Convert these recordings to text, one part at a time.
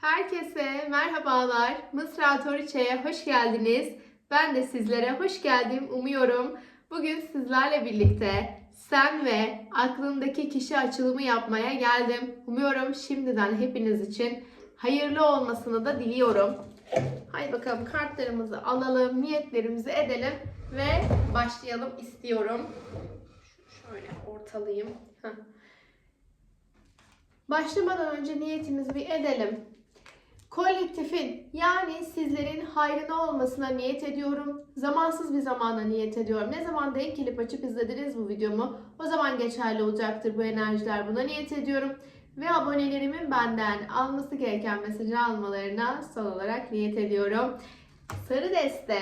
Herkese merhabalar. Mısra Toriçe'ye hoş geldiniz. Ben de sizlere hoş geldim umuyorum. Bugün sizlerle birlikte sen ve aklındaki kişi açılımı yapmaya geldim. Umuyorum şimdiden hepiniz için hayırlı olmasını da diliyorum. Haydi bakalım kartlarımızı alalım, niyetlerimizi edelim ve başlayalım istiyorum. Şöyle ortalayayım. Başlamadan önce niyetimizi bir edelim. Kolektifin yani sizlerin hayrına olmasına niyet ediyorum. Zamansız bir zamana niyet ediyorum. Ne zaman denk gelip açıp izlediniz bu videomu o zaman geçerli olacaktır bu enerjiler. Buna niyet ediyorum. Ve abonelerimin benden alması gereken mesajı almalarına son olarak niyet ediyorum. Sarı deste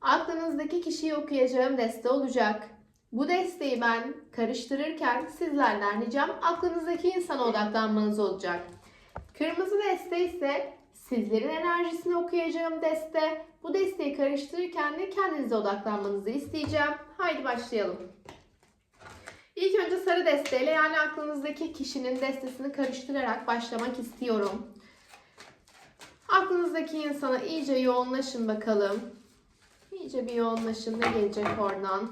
aklınızdaki kişiyi okuyacağım deste olacak. Bu desteği ben karıştırırken sizlerden ricam aklınızdaki insana odaklanmanız olacak. Kırmızı deste ise sizlerin enerjisini okuyacağım deste. Bu desteği karıştırırken de kendinize odaklanmanızı isteyeceğim. Haydi başlayalım. İlk önce sarı desteyle yani aklınızdaki kişinin destesini karıştırarak başlamak istiyorum. Aklınızdaki insana iyice yoğunlaşın bakalım. İyice bir yoğunlaşın. Ne gelecek oradan?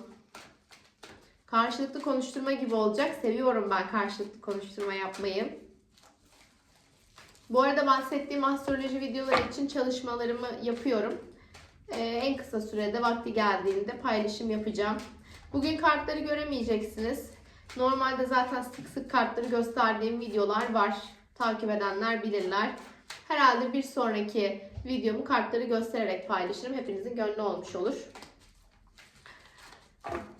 Karşılıklı konuşturma gibi olacak. Seviyorum ben karşılıklı konuşturma yapmayı. Bu arada bahsettiğim astroloji videoları için çalışmalarımı yapıyorum. Ee, en kısa sürede vakti geldiğinde paylaşım yapacağım. Bugün kartları göremeyeceksiniz. Normalde zaten sık sık kartları gösterdiğim videolar var. Takip edenler bilirler. Herhalde bir sonraki videomu kartları göstererek paylaşırım. Hepinizin gönlü olmuş olur.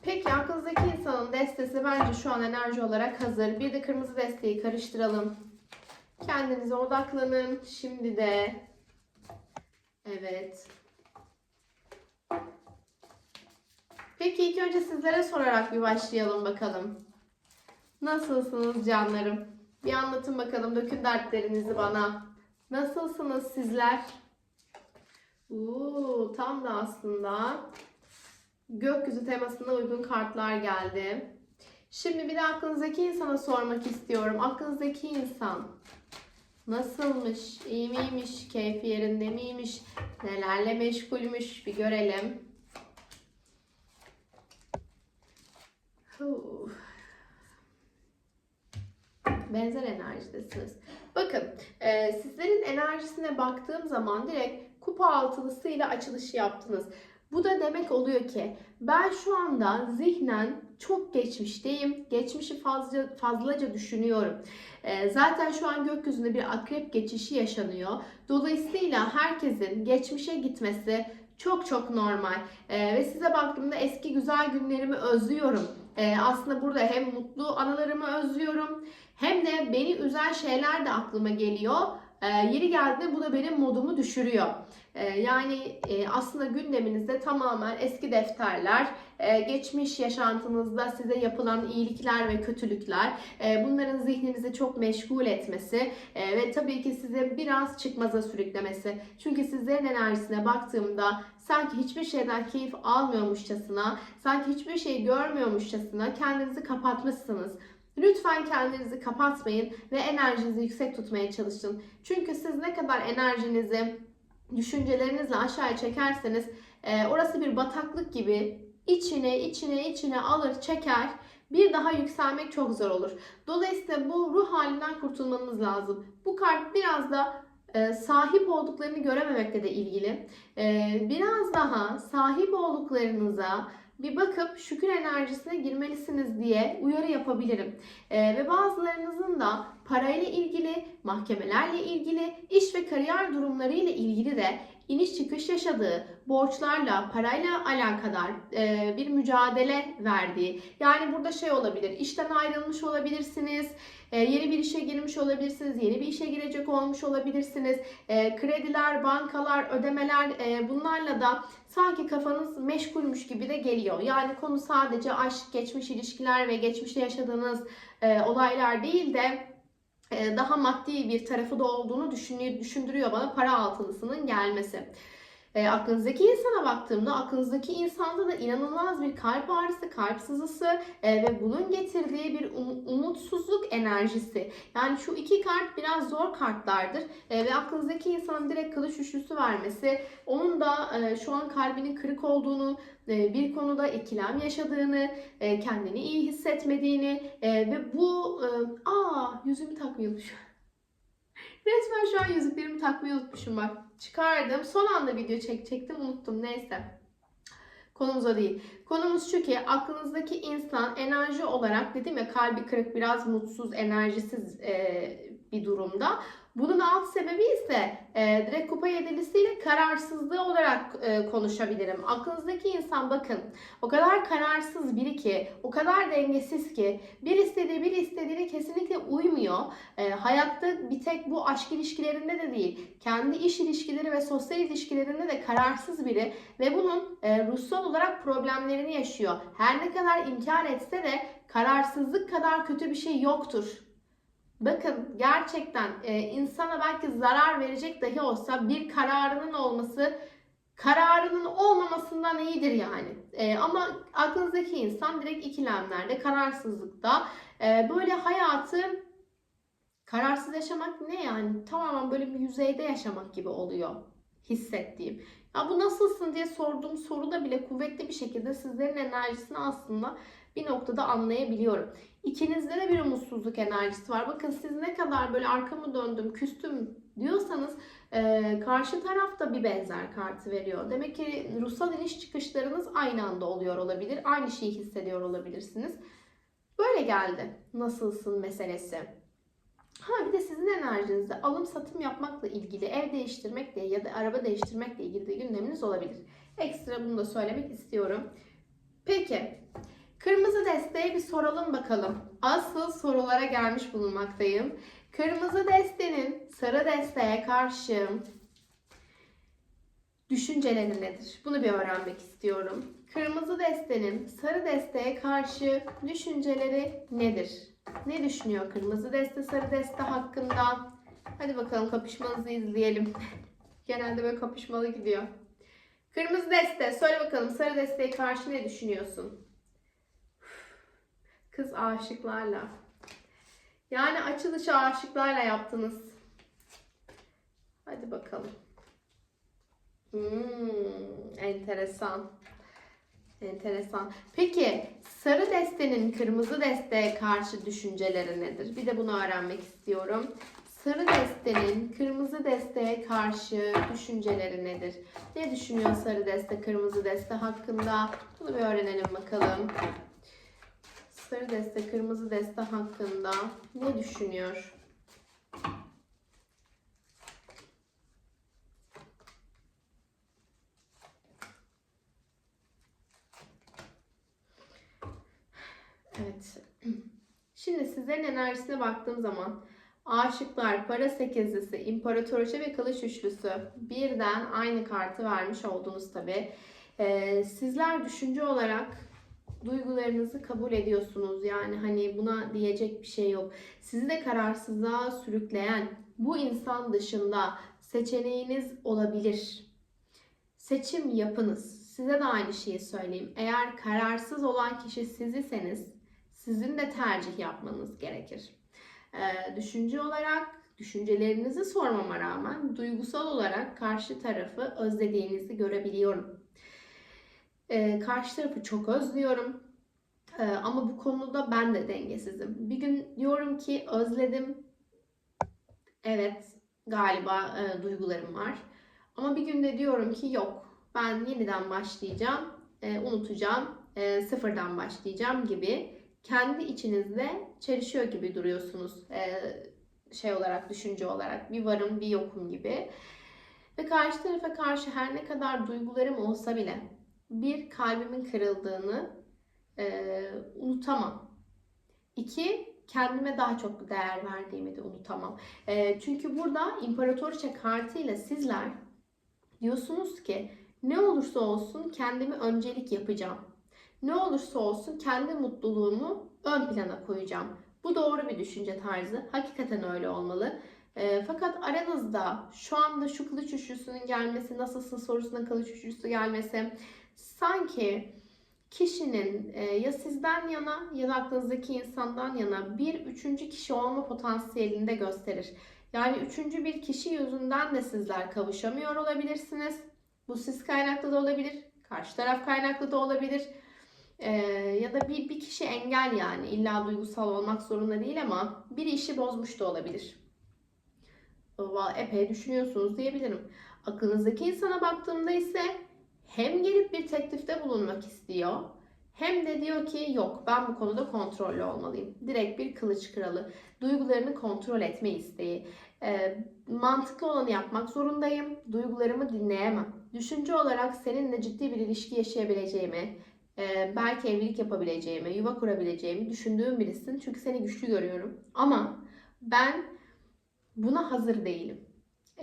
Peki aklınızdaki insanın destesi bence şu an enerji olarak hazır. Bir de kırmızı desteği karıştıralım. Kendinize odaklanın. Şimdi de evet. Peki ilk önce sizlere sorarak bir başlayalım bakalım. Nasılsınız canlarım? Bir anlatın bakalım. Dökün dertlerinizi bana. Nasılsınız sizler? Uuu, tam da aslında gökyüzü temasına uygun kartlar geldi. Şimdi bir de aklınızdaki insana sormak istiyorum. Aklınızdaki insan nasılmış, iyi miymiş, keyfi yerinde miymiş, nelerle meşgulmüş bir görelim. Benzer enerjidesiniz. Bakın e, sizlerin enerjisine baktığım zaman direkt kupa altılısıyla açılışı yaptınız. Bu da demek oluyor ki ben şu anda zihnen çok geçmişteyim. Geçmişi fazla, fazlaca düşünüyorum. Ee, zaten şu an gökyüzünde bir akrep geçişi yaşanıyor. Dolayısıyla herkesin geçmişe gitmesi çok çok normal. Ee, ve size baktığımda eski güzel günlerimi özlüyorum. Ee, aslında burada hem mutlu anılarımı özlüyorum hem de beni üzen şeyler de aklıma geliyor. Ee, yeri geldiğinde bu da benim modumu düşürüyor. Ee, yani e, aslında gündeminizde tamamen eski defterler, e, geçmiş yaşantınızda size yapılan iyilikler ve kötülükler, e, bunların zihninizi çok meşgul etmesi e, ve tabii ki size biraz çıkmaza sürüklemesi. Çünkü sizlerin enerjisine baktığımda sanki hiçbir şeyden keyif almıyormuşçasına, sanki hiçbir şey görmüyormuşçasına kendinizi kapatmışsınız. Lütfen kendinizi kapatmayın ve enerjinizi yüksek tutmaya çalışın. Çünkü siz ne kadar enerjinizi düşüncelerinizle aşağıya çekerseniz e, orası bir bataklık gibi içine içine içine alır çeker. Bir daha yükselmek çok zor olur. Dolayısıyla bu ruh halinden kurtulmanız lazım. Bu kart biraz da e, sahip olduklarını görememekle de ilgili. E, biraz daha sahip olduklarınıza bir bakıp şükür enerjisine girmelisiniz diye uyarı yapabilirim. Ee, ve bazılarınızın da parayla ilgili, mahkemelerle ilgili, iş ve kariyer durumları ile ilgili de iniş çıkış yaşadığı, borçlarla, parayla alakadar e, bir mücadele verdiği. Yani burada şey olabilir, işten ayrılmış olabilirsiniz, e, yeni bir işe girmiş olabilirsiniz, yeni bir işe girecek olmuş olabilirsiniz. E, krediler, bankalar, ödemeler e, bunlarla da sanki kafanız meşgulmüş gibi de geliyor. Yani konu sadece aşk, geçmiş ilişkiler ve geçmişte yaşadığınız e, olaylar değil de daha maddi bir tarafı da olduğunu düşündürüyor bana para altılısının gelmesi. E, aklınızdaki insana baktığımda aklınızdaki insanda da inanılmaz bir kalp ağrısı, kalp sızısı e, ve bunun getirdiği bir um- umutsuzluk enerjisi. Yani şu iki kart biraz zor kartlardır E, ve aklınızdaki insanın direkt kılıç üçlüsü vermesi, onun da e, şu an kalbinin kırık olduğunu, e, bir konuda ikilem yaşadığını, e, kendini iyi hissetmediğini e, ve bu e, aa yüzümü takmayı unutmuşum. Resmen şu an yüzüklerimi takmayı unutmuşum bak. Çıkardım. Son anda video çekecektim unuttum neyse. Konumuz o değil. Konumuz şu ki aklınızdaki insan enerji olarak dedim ya kalbi kırık biraz mutsuz enerjisiz e, bir durumda. Bunun alt sebebi ise e, direkt kupa yedilisiyle kararsızlığı olarak e, konuşabilirim. Aklınızdaki insan bakın o kadar kararsız biri ki, o kadar dengesiz ki bir istediği bir istediğine kesinlikle uymuyor. E, hayatta bir tek bu aşk ilişkilerinde de değil, kendi iş ilişkileri ve sosyal ilişkilerinde de kararsız biri ve bunun e, ruhsal olarak problemlerini yaşıyor. Her ne kadar inkar etse de kararsızlık kadar kötü bir şey yoktur. Bakın gerçekten e, insana belki zarar verecek dahi olsa bir kararının olması kararının olmamasından iyidir yani. E, ama aklınızdaki insan direkt ikilemlerde, kararsızlıkta e, böyle hayatı kararsız yaşamak ne yani? Tamamen böyle bir yüzeyde yaşamak gibi oluyor hissettiğim. Ya bu nasılsın diye sorduğum soruda bile kuvvetli bir şekilde sizlerin enerjisini aslında bir noktada anlayabiliyorum. İkinizde de bir umutsuzluk enerjisi var. Bakın siz ne kadar böyle arkamı döndüm, küstüm diyorsanız e, karşı taraf da bir benzer kartı veriyor. Demek ki ruhsal iniş çıkışlarınız aynı anda oluyor olabilir. Aynı şeyi hissediyor olabilirsiniz. Böyle geldi. Nasılsın meselesi. Ha bir de sizin enerjinizde alım satım yapmakla ilgili, ev değiştirmekle ya da araba değiştirmekle ilgili de gündeminiz olabilir. Ekstra bunu da söylemek istiyorum. Peki, kırmızı desteğe bir soralım bakalım. Asıl sorulara gelmiş bulunmaktayım. Kırmızı destenin sarı desteğe karşı düşünceleri nedir? Bunu bir öğrenmek istiyorum. Kırmızı destenin sarı desteğe karşı düşünceleri nedir? Ne düşünüyor kırmızı deste sarı deste hakkında? Hadi bakalım kapışmanızı izleyelim. Genelde böyle kapışmalı gidiyor. Kırmızı deste söyle bakalım sarı desteğe karşı ne düşünüyorsun? Kız aşıklarla. Yani açılışı aşıklarla yaptınız. Hadi bakalım. Hmm, enteresan. Enteresan. Peki sarı destenin kırmızı desteye karşı düşünceleri nedir? Bir de bunu öğrenmek istiyorum. Sarı destenin kırmızı desteye karşı düşünceleri nedir? Ne düşünüyor sarı deste kırmızı deste hakkında? Bunu bir öğrenelim bakalım. Sarı deste kırmızı deste hakkında ne düşünüyor? Evet. Şimdi sizlerin enerjisine baktığım zaman aşıklar, para sekizlisi, imparatoriçe ve kılıç üçlüsü birden aynı kartı vermiş oldunuz tabi. Ee, sizler düşünce olarak duygularınızı kabul ediyorsunuz. Yani hani buna diyecek bir şey yok. Sizi de kararsızlığa sürükleyen bu insan dışında seçeneğiniz olabilir. Seçim yapınız. Size de aynı şeyi söyleyeyim. Eğer kararsız olan kişi siziseniz sizin de tercih yapmanız gerekir. Ee, düşünce olarak düşüncelerinizi sormama rağmen duygusal olarak karşı tarafı özlediğinizi görebiliyorum. Ee, karşı tarafı çok özlüyorum. Ee, ama bu konuda ben de dengesizim. Bir gün diyorum ki özledim. Evet galiba e, duygularım var. Ama bir günde diyorum ki yok. Ben yeniden başlayacağım. e, unutacağım. e, sıfırdan başlayacağım gibi kendi içinizde çelişiyor gibi duruyorsunuz e, şey olarak, düşünce olarak. Bir varım, bir yokum gibi. Ve karşı tarafa karşı her ne kadar duygularım olsa bile bir kalbimin kırıldığını e, unutamam. İki, kendime daha çok değer verdiğimi de unutamam. E, çünkü burada imparatoriçe kartıyla sizler diyorsunuz ki ne olursa olsun kendimi öncelik yapacağım. Ne olursa olsun kendi mutluluğumu ön plana koyacağım. Bu doğru bir düşünce tarzı. Hakikaten öyle olmalı. E, fakat aranızda şu anda şu kılıç üçlüsünün gelmesi, nasılsın sorusuna kılıç üçlüsü gelmesi sanki kişinin e, ya sizden yana ya da aklınızdaki insandan yana bir üçüncü kişi olma potansiyelini de gösterir. Yani üçüncü bir kişi yüzünden de sizler kavuşamıyor olabilirsiniz. Bu siz kaynaklı da olabilir, karşı taraf kaynaklı da olabilir. Ee, ya da bir, bir kişi engel yani illa duygusal olmak zorunda değil ama bir işi bozmuş da olabilir. Epey düşünüyorsunuz diyebilirim. Aklınızdaki insana baktığımda ise hem gelip bir teklifte bulunmak istiyor hem de diyor ki yok ben bu konuda kontrollü olmalıyım. Direkt bir kılıç kralı. Duygularını kontrol etme isteği. E, mantıklı olanı yapmak zorundayım. Duygularımı dinleyemem. Düşünce olarak seninle ciddi bir ilişki yaşayabileceğimi, e, belki evlilik yapabileceğimi, yuva kurabileceğimi düşündüğüm birisin. Çünkü seni güçlü görüyorum. Ama ben buna hazır değilim.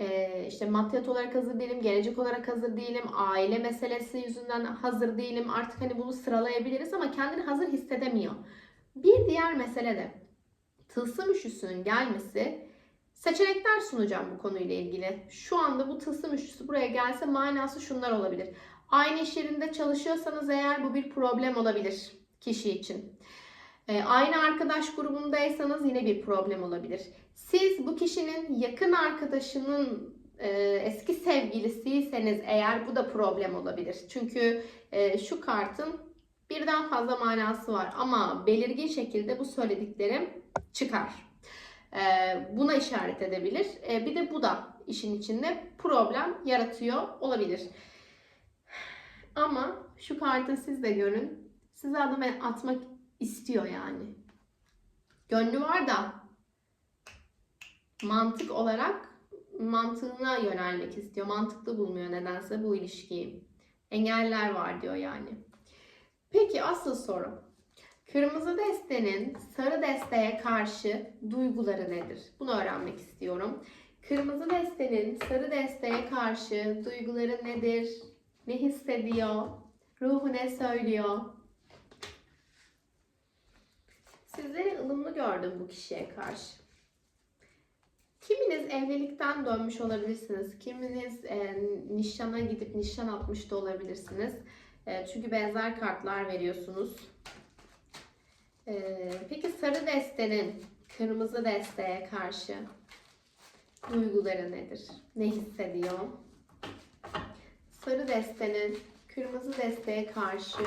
Ee, işte maddiyat olarak hazır değilim, gelecek olarak hazır değilim, aile meselesi yüzünden hazır değilim. Artık hani bunu sıralayabiliriz ama kendini hazır hissedemiyor. Bir diğer mesele de tılsım üçlüsünün gelmesi seçenekler sunacağım bu konuyla ilgili. Şu anda bu tılsım üçlüsü buraya gelse manası şunlar olabilir. Aynı iş yerinde çalışıyorsanız eğer bu bir problem olabilir kişi için. Ee, aynı arkadaş grubundaysanız yine bir problem olabilir. Siz bu kişinin yakın arkadaşının e, eski sevgilisiyseniz eğer bu da problem olabilir. Çünkü e, şu kartın birden fazla manası var ama belirgin şekilde bu söylediklerim çıkar. E, buna işaret edebilir. Bir de bu da işin içinde problem yaratıyor olabilir. Ama şu kartı siz de görün. Size adım atmak istiyor yani. Gönlü var da mantık olarak mantığına yönelmek istiyor. Mantıklı bulmuyor nedense bu ilişkiyi. Engeller var diyor yani. Peki asıl soru. Kırmızı destenin sarı desteye karşı duyguları nedir? Bunu öğrenmek istiyorum. Kırmızı destenin sarı desteğe karşı duyguları nedir? Ne hissediyor? Ruhu ne söylüyor? Sizleri ılımlı gördüm bu kişiye karşı. Kiminiz evlilikten dönmüş olabilirsiniz. Kiminiz e, nişana gidip nişan atmış da olabilirsiniz. E, çünkü benzer kartlar veriyorsunuz. E, peki sarı destenin kırmızı desteğe karşı duyguları nedir? Ne hissediyor? Sarı destenin kırmızı desteğe karşı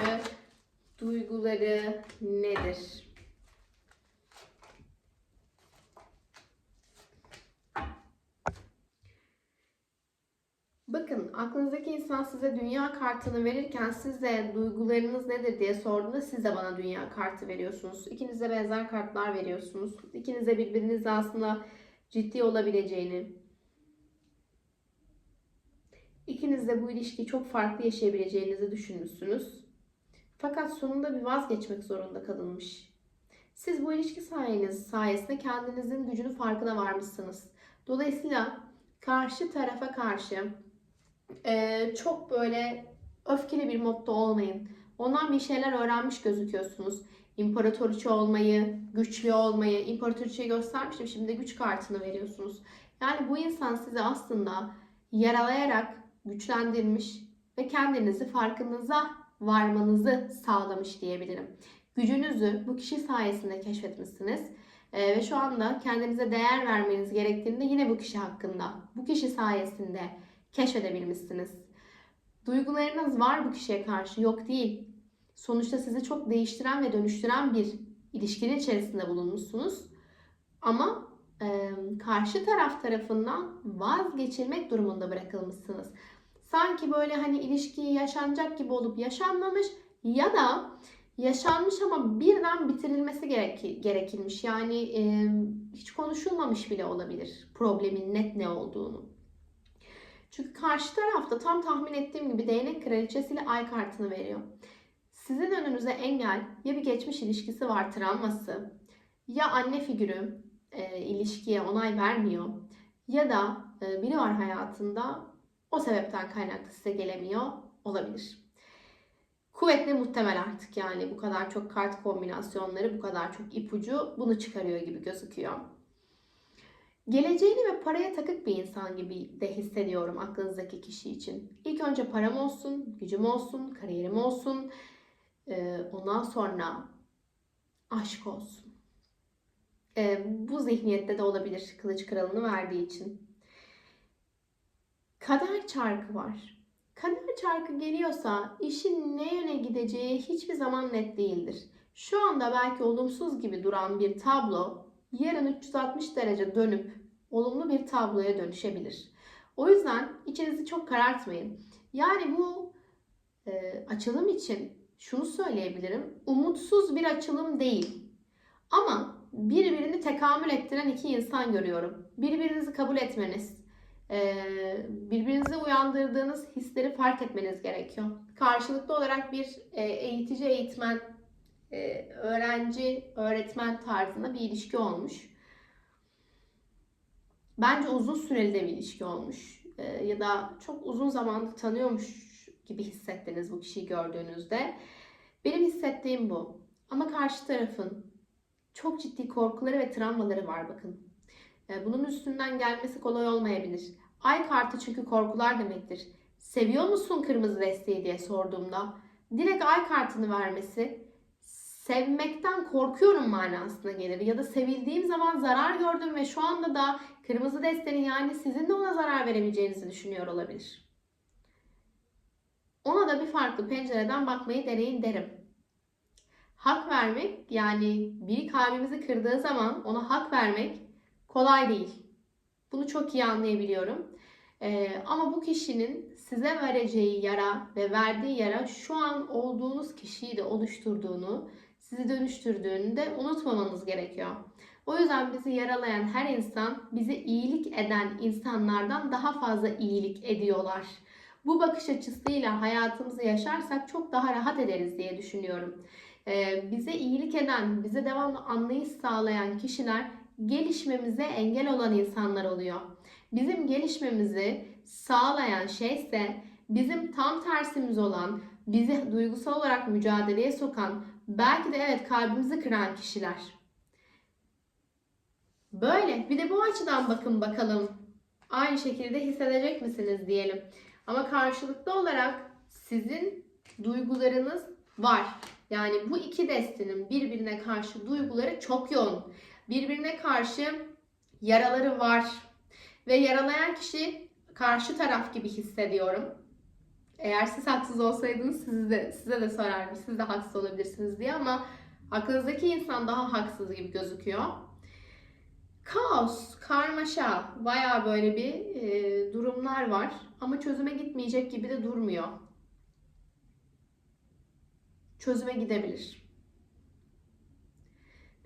duyguları nedir? Bakın aklınızdaki insan size dünya kartını verirken siz de duygularınız nedir diye sorduğunda siz de bana dünya kartı veriyorsunuz. İkiniz de benzer kartlar veriyorsunuz. İkiniz de birbirinizle aslında ciddi olabileceğini, ikiniz de bu ilişkiyi çok farklı yaşayabileceğinizi düşünmüşsünüz. Fakat sonunda bir vazgeçmek zorunda kalınmış. Siz bu ilişki sayeniz sayesinde kendinizin gücünün farkına varmışsınız. Dolayısıyla karşı tarafa karşı e, çok böyle öfkeli bir modda olmayın. Ondan bir şeyler öğrenmiş gözüküyorsunuz. İmparatoriçe olmayı, güçlü olmayı, imparatoriçeyi göstermiştim. Şimdi güç kartını veriyorsunuz. Yani bu insan sizi aslında yaralayarak güçlendirmiş ve kendinizi farkınıza varmanızı sağlamış diyebilirim. Gücünüzü bu kişi sayesinde keşfetmişsiniz. Ee, ve şu anda kendinize değer vermeniz gerektiğinde yine bu kişi hakkında, bu kişi sayesinde keşfedebilmişsiniz. Duygularınız var bu kişiye karşı, yok değil. Sonuçta sizi çok değiştiren ve dönüştüren bir ilişkinin içerisinde bulunmuşsunuz. Ama e, karşı taraf tarafından vazgeçilmek durumunda bırakılmışsınız. Sanki böyle hani ilişkiyi yaşanacak gibi olup yaşanmamış ya da yaşanmış ama birden bitirilmesi gerek, gerekilmiş. Yani e, hiç konuşulmamış bile olabilir problemin net ne olduğunu. Çünkü karşı tarafta tam tahmin ettiğim gibi değnek kraliçesiyle ay kartını veriyor. Sizin önünüze engel ya bir geçmiş ilişkisi var travması ya anne figürü e, ilişkiye onay vermiyor ya da e, biri var hayatında o sebepten kaynaklı size gelemiyor olabilir. Kuvvetli muhtemel artık yani bu kadar çok kart kombinasyonları, bu kadar çok ipucu bunu çıkarıyor gibi gözüküyor. Geleceğini ve paraya takık bir insan gibi de hissediyorum aklınızdaki kişi için. İlk önce param olsun, gücüm olsun, kariyerim olsun. Ee, ondan sonra aşk olsun. Ee, bu zihniyette de olabilir kılıç kralını verdiği için. Kader çarkı var. Kader çarkı geliyorsa işin ne yöne gideceği hiçbir zaman net değildir. Şu anda belki olumsuz gibi duran bir tablo yarın 360 derece dönüp olumlu bir tabloya dönüşebilir. O yüzden içinizi çok karartmayın. Yani bu e, açılım için şunu söyleyebilirim. Umutsuz bir açılım değil. Ama birbirini tekamül ettiren iki insan görüyorum. Birbirinizi kabul etmeniz, e, birbirinize uyandırdığınız hisleri fark etmeniz gerekiyor. Karşılıklı olarak bir e, eğitici eğitmen, e, öğrenci öğretmen tarzında bir ilişki olmuş. Bence uzun süreli de bir ilişki olmuş. E, ya da çok uzun zamandır tanıyormuş gibi hissettiniz bu kişiyi gördüğünüzde. Benim hissettiğim bu. Ama karşı tarafın çok ciddi korkuları ve travmaları var bakın. E, Bunun üstünden gelmesi kolay olmayabilir. Ay kartı çünkü korkular demektir. Seviyor musun kırmızı desteği diye sorduğumda direkt ay kartını vermesi sevmekten korkuyorum manasına gelir. Ya da sevildiğim zaman zarar gördüm ve şu anda da kırmızı destenin yani sizin de ona zarar veremeyeceğinizi düşünüyor olabilir. Ona da bir farklı pencereden bakmayı deneyin derim. Hak vermek yani biri kalbimizi kırdığı zaman ona hak vermek kolay değil. Bunu çok iyi anlayabiliyorum. Ee, ama bu kişinin size vereceği yara ve verdiği yara şu an olduğunuz kişiyi de oluşturduğunu, sizi dönüştürdüğünü de unutmamanız gerekiyor. O yüzden bizi yaralayan her insan bize iyilik eden insanlardan daha fazla iyilik ediyorlar. Bu bakış açısıyla hayatımızı yaşarsak çok daha rahat ederiz diye düşünüyorum. Ee, bize iyilik eden, bize devamlı anlayış sağlayan kişiler gelişmemize engel olan insanlar oluyor. Bizim gelişmemizi sağlayan şey ise bizim tam tersimiz olan, bizi duygusal olarak mücadeleye sokan, belki de evet kalbimizi kıran kişiler. Böyle. Bir de bu açıdan bakın bakalım. Aynı şekilde hissedecek misiniz diyelim. Ama karşılıklı olarak sizin duygularınız var. Yani bu iki destinin birbirine karşı duyguları çok yoğun. Birbirine karşı yaraları var. Ve yaralayan kişi karşı taraf gibi hissediyorum. Eğer siz haksız olsaydınız size de, size de sorardım. Siz de haksız olabilirsiniz diye ama aklınızdaki insan daha haksız gibi gözüküyor. Kaos, karmaşa, baya böyle bir e, durumlar var. Ama çözüme gitmeyecek gibi de durmuyor. Çözüme gidebilir.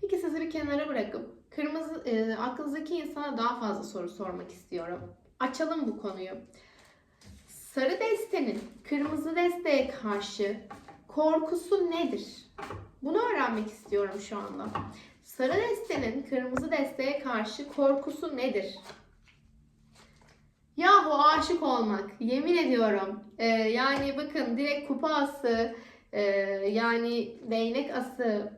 Peki sizi bir kenara bırakıp kırmızı e, aklınızdaki insana daha fazla soru sormak istiyorum. Açalım bu konuyu. Sarı destenin kırmızı desteğe karşı korkusu nedir? Bunu öğrenmek istiyorum şu anda. Sarı destenin kırmızı desteğe karşı korkusu nedir? Yahu aşık olmak. Yemin ediyorum. Ee, yani bakın direkt kupa ası, e, yani değnek ası.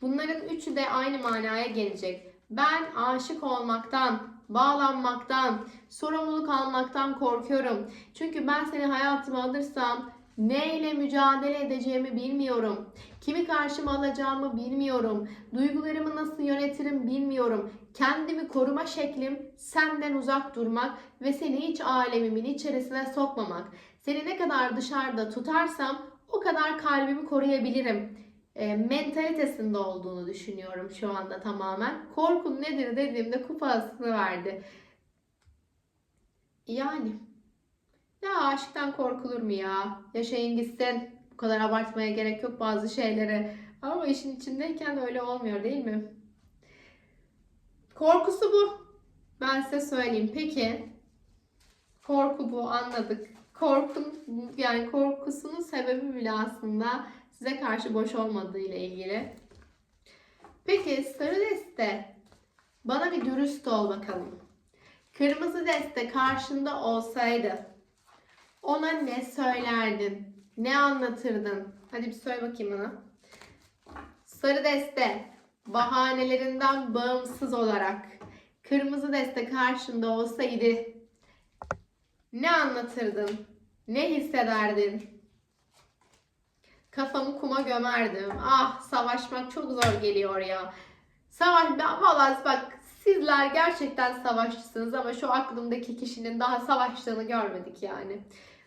Bunların üçü de aynı manaya gelecek. Ben aşık olmaktan, bağlanmaktan, sorumluluk almaktan korkuyorum. Çünkü ben seni hayatıma alırsam neyle mücadele edeceğimi bilmiyorum. Kimi karşıma alacağımı bilmiyorum. Duygularımı nasıl yönetirim bilmiyorum. Kendimi koruma şeklim senden uzak durmak ve seni hiç alemimin içerisine sokmamak. Seni ne kadar dışarıda tutarsam o kadar kalbimi koruyabilirim. E, mentalitesinde olduğunu düşünüyorum şu anda tamamen. Korkun nedir dediğimde kupasını verdi. Yani ya aşktan korkulur mu ya? Yaşayın gitsin. Bu kadar abartmaya gerek yok bazı şeylere. Ama işin içindeyken öyle olmuyor değil mi? Korkusu bu. Ben size söyleyeyim. Peki korku bu anladık. Korkun yani korkusunun sebebi bile aslında size karşı boş olmadığı ile ilgili. Peki sarı deste bana bir dürüst ol bakalım. Kırmızı deste karşında olsaydı ona ne söylerdin? Ne anlatırdın? Hadi bir söyle bakayım bana. Sarı deste bahanelerinden bağımsız olarak kırmızı deste karşında olsaydı ne anlatırdın? Ne hissederdin? Kafamı kuma gömerdim. Ah savaşmak çok zor geliyor ya. Savaş, vallahi bak sizler gerçekten savaşçısınız ama şu aklımdaki kişinin daha savaştığını görmedik yani.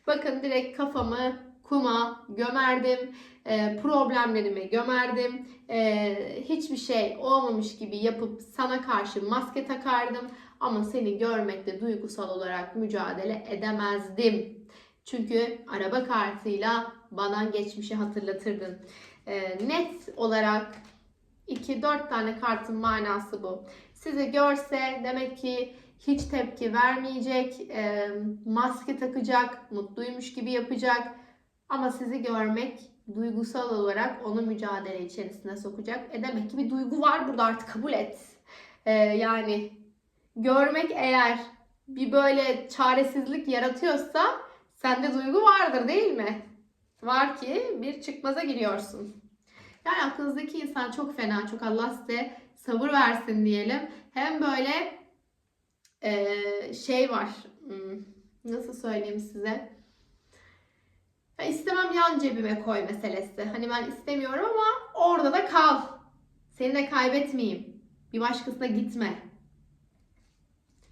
Bakın direkt kafamı kuma gömerdim. E, problemlerimi gömerdim. E, hiçbir şey olmamış gibi yapıp sana karşı maske takardım. Ama seni görmekte duygusal olarak mücadele edemezdim. Çünkü araba kartıyla bana geçmişi hatırlatırdın. E, net olarak 2-4 tane kartın manası bu. Sizi görse demek ki hiç tepki vermeyecek, e, maske takacak, mutluymuş gibi yapacak. Ama sizi görmek duygusal olarak onu mücadele içerisine sokacak. E demek ki bir duygu var burada artık kabul et. E, yani görmek eğer bir böyle çaresizlik yaratıyorsa sende duygu vardır değil mi? Var ki bir çıkmaza giriyorsun. Yani aklınızdaki insan çok fena, çok Allah size sabır versin diyelim. Hem böyle e, şey var, hmm, nasıl söyleyeyim size? Ya istemem yan cebime koy meselesi. Hani ben istemiyorum ama orada da kal. Seni de kaybetmeyeyim. Bir başkasına gitme.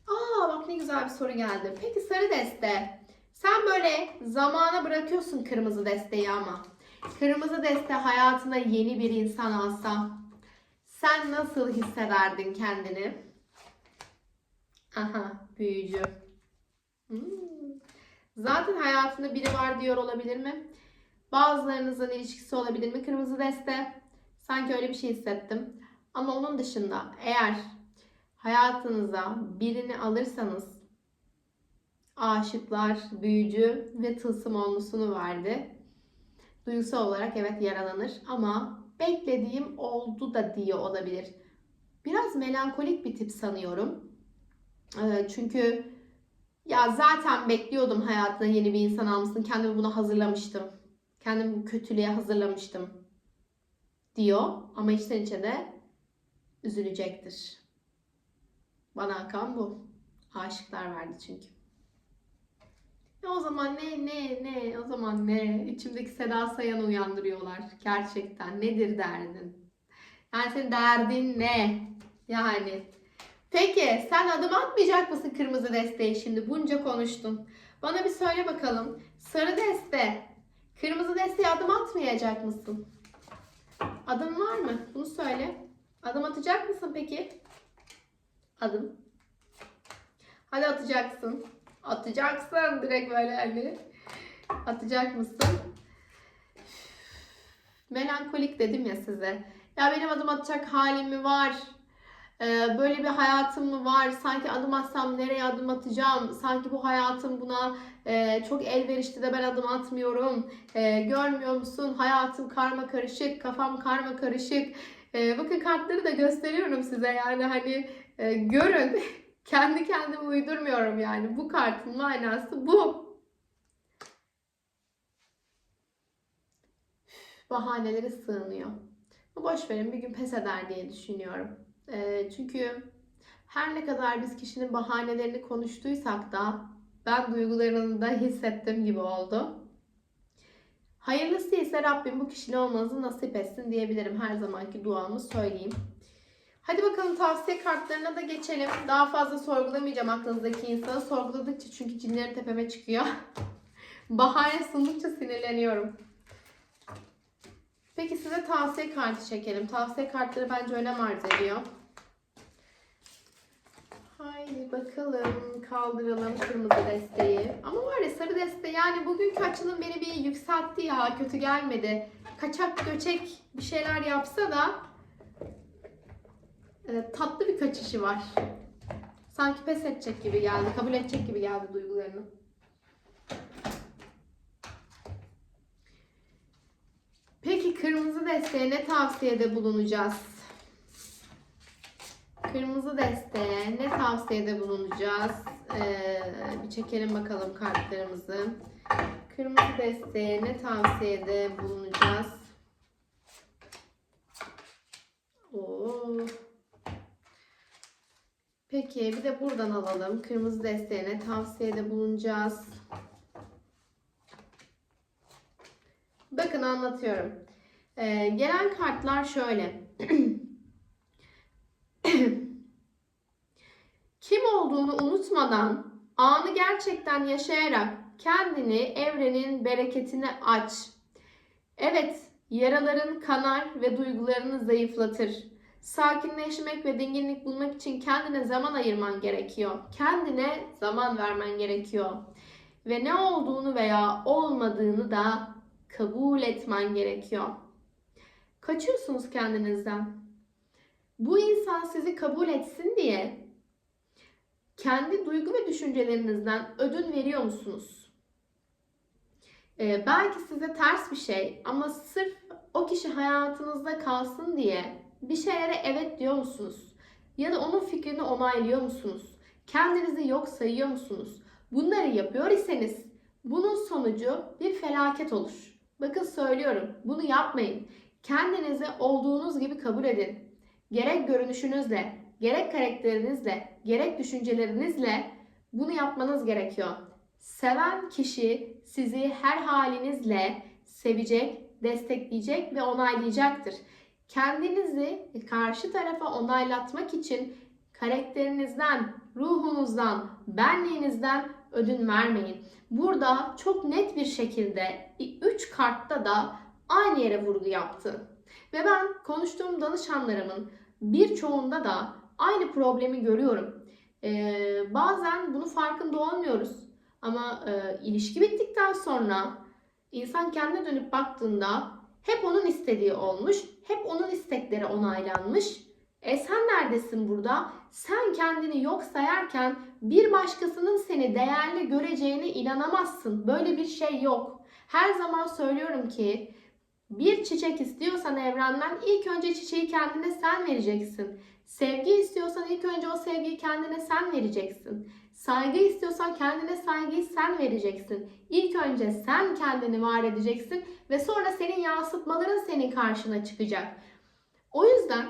Aa bak ne güzel bir soru geldi. Peki sarı deste. Sen böyle zamana bırakıyorsun kırmızı desteği ama. Kırmızı deste hayatına yeni bir insan alsa sen nasıl hissederdin kendini? Aha büyücü. Hmm. Zaten hayatında biri var diyor olabilir mi? Bazılarınızın ilişkisi olabilir mi? Kırmızı deste. Sanki öyle bir şey hissettim. Ama onun dışında eğer hayatınıza birini alırsanız aşıklar, büyücü ve tılsım onlusunu verdi. Duygusal olarak evet yaralanır ama beklediğim oldu da diyor olabilir. Biraz melankolik bir tip sanıyorum. Ee, çünkü ya zaten bekliyordum hayatına yeni bir insan almasını. Kendimi buna hazırlamıştım. Kendimi bu kötülüğe hazırlamıştım diyor. Ama içten içe de üzülecektir. Bana akan bu. Aşıklar verdi çünkü. E o zaman ne ne ne o zaman ne içimdeki Seda Sayan'ı uyandırıyorlar gerçekten nedir derdin? Yani senin derdin ne? Yani peki sen adım atmayacak mısın kırmızı desteği şimdi bunca konuştun. Bana bir söyle bakalım sarı deste kırmızı desteğe adım atmayacak mısın? Adım var mı? Bunu söyle. Adım atacak mısın peki? Adım. Hadi atacaksın. Atacaksın direkt böyle hani. Atacak mısın? Melankolik dedim ya size. Ya benim adım atacak halim mi var? Ee, böyle bir hayatım mı var? Sanki adım atsam nereye adım atacağım? Sanki bu hayatım buna e, çok elverişli de ben adım atmıyorum. E, görmüyor musun? Hayatım karma karışık, kafam karma karışık. E, bakın kartları da gösteriyorum size yani hani görün. Kendi kendime uydurmuyorum yani. Bu kartın manası bu. Bahanelere sığınıyor. Boş verin bir gün pes eder diye düşünüyorum. E, çünkü her ne kadar biz kişinin bahanelerini konuştuysak da ben duygularını da hissettim gibi oldu. Hayırlısı ise Rabbim bu kişinin olmanızı nasip etsin diyebilirim. Her zamanki duamı söyleyeyim. Hadi bakalım tavsiye kartlarına da geçelim. Daha fazla sorgulamayacağım aklınızdaki insanı. Sorguladıkça çünkü cinlerin tepeme çıkıyor. Bahane sundukça sinirleniyorum. Peki size tavsiye kartı çekelim. Tavsiye kartları bence önem arz ediyor. Haydi bakalım kaldıralım kırmızı desteği. Ama var ya sarı deste yani bugünkü açılım beni bir yükseltti ya kötü gelmedi. Kaçak göçek bir şeyler yapsa da e, tatlı bir kaçışı var. Sanki pes edecek gibi geldi, kabul edecek gibi geldi duygularını. Peki kırmızı desteğe ne tavsiyede bulunacağız? Kırmızı desteğe ne tavsiyede bulunacağız? Ee, bir çekelim bakalım kartlarımızı. Kırmızı desteğe ne tavsiyede bulunacağız? Oo. Peki bir de buradan alalım. Kırmızı desteğine tavsiyede bulunacağız. Bakın anlatıyorum. Ee, gelen kartlar şöyle. Kim olduğunu unutmadan anı gerçekten yaşayarak kendini evrenin bereketine aç. Evet, yaraların kanar ve duygularını zayıflatır. Sakinleşmek ve dinginlik bulmak için kendine zaman ayırman gerekiyor. Kendine zaman vermen gerekiyor. Ve ne olduğunu veya olmadığını da kabul etmen gerekiyor. Kaçıyorsunuz kendinizden. Bu insan sizi kabul etsin diye kendi duygu ve düşüncelerinizden ödün veriyor musunuz? Ee, belki size ters bir şey ama sırf o kişi hayatınızda kalsın diye bir şeylere evet diyor musunuz? Ya da onun fikrini onaylıyor musunuz? Kendinizi yok sayıyor musunuz? Bunları yapıyor iseniz bunun sonucu bir felaket olur. Bakın söylüyorum bunu yapmayın. Kendinizi olduğunuz gibi kabul edin. Gerek görünüşünüzle, gerek karakterinizle, gerek düşüncelerinizle bunu yapmanız gerekiyor. Seven kişi sizi her halinizle sevecek, destekleyecek ve onaylayacaktır. Kendinizi karşı tarafa onaylatmak için karakterinizden, ruhunuzdan, benliğinizden ödün vermeyin. Burada çok net bir şekilde 3 kartta da aynı yere vurgu yaptı. Ve ben konuştuğum danışanlarımın birçoğunda da aynı problemi görüyorum. Ee, bazen bunu farkında olmuyoruz. Ama e, ilişki bittikten sonra insan kendine dönüp baktığında hep onun istediği olmuş, hep onun istekleri onaylanmış. E sen neredesin burada? Sen kendini yok sayarken bir başkasının seni değerli göreceğine inanamazsın. Böyle bir şey yok. Her zaman söylüyorum ki bir çiçek istiyorsan evrenden ilk önce çiçeği kendine sen vereceksin. Sevgi istiyorsan ilk önce o sevgiyi kendine sen vereceksin. Saygı istiyorsan kendine saygıyı sen vereceksin. İlk önce sen kendini var edeceksin ve sonra senin yansıtmaların senin karşına çıkacak. O yüzden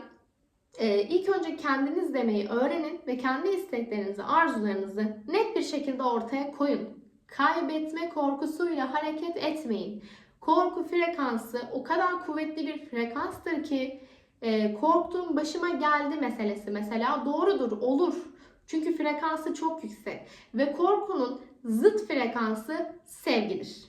e, ilk önce kendiniz demeyi öğrenin ve kendi isteklerinizi, arzularınızı net bir şekilde ortaya koyun. Kaybetme korkusuyla hareket etmeyin. Korku frekansı o kadar kuvvetli bir frekanstır ki e, korktuğum başıma geldi meselesi mesela doğrudur, olur. Çünkü frekansı çok yüksek ve korkunun zıt frekansı sevgidir.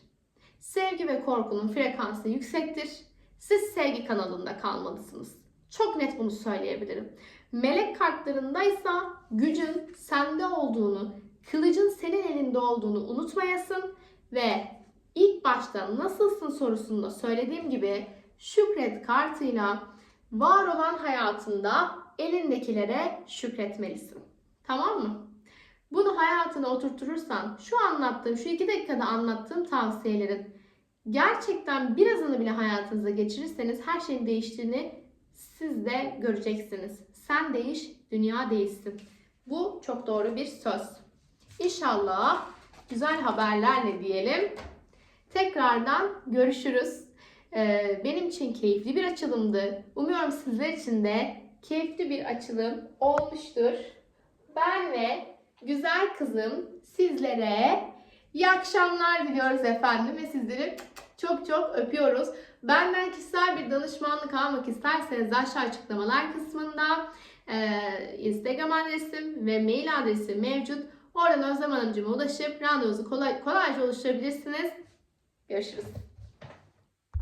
Sevgi ve korkunun frekansı yüksektir. Siz sevgi kanalında kalmalısınız. Çok net bunu söyleyebilirim. Melek kartlarındaysa gücün sende olduğunu, kılıcın senin elinde olduğunu unutmayasın ve ilk başta nasılsın sorusunda söylediğim gibi şükret kartıyla var olan hayatında elindekilere şükretmelisin. Tamam mı? Bunu hayatına oturturursan şu anlattığım, şu iki dakikada anlattığım tavsiyelerin gerçekten birazını bile hayatınıza geçirirseniz her şeyin değiştiğini siz de göreceksiniz. Sen değiş, dünya değişsin. Bu çok doğru bir söz. İnşallah güzel haberlerle diyelim. Tekrardan görüşürüz. Ee, benim için keyifli bir açılımdı. Umuyorum sizler için de keyifli bir açılım olmuştur. Ben ve güzel kızım sizlere iyi akşamlar diliyoruz efendim ve sizleri çok çok öpüyoruz. Benden kişisel bir danışmanlık almak isterseniz aşağı açıklamalar kısmında e, Instagram adresim ve mail adresim mevcut. Oradan Özlem Hanımcığıma ulaşıp randevunuzu kolay, kolayca oluşturabilirsiniz. Görüşürüz.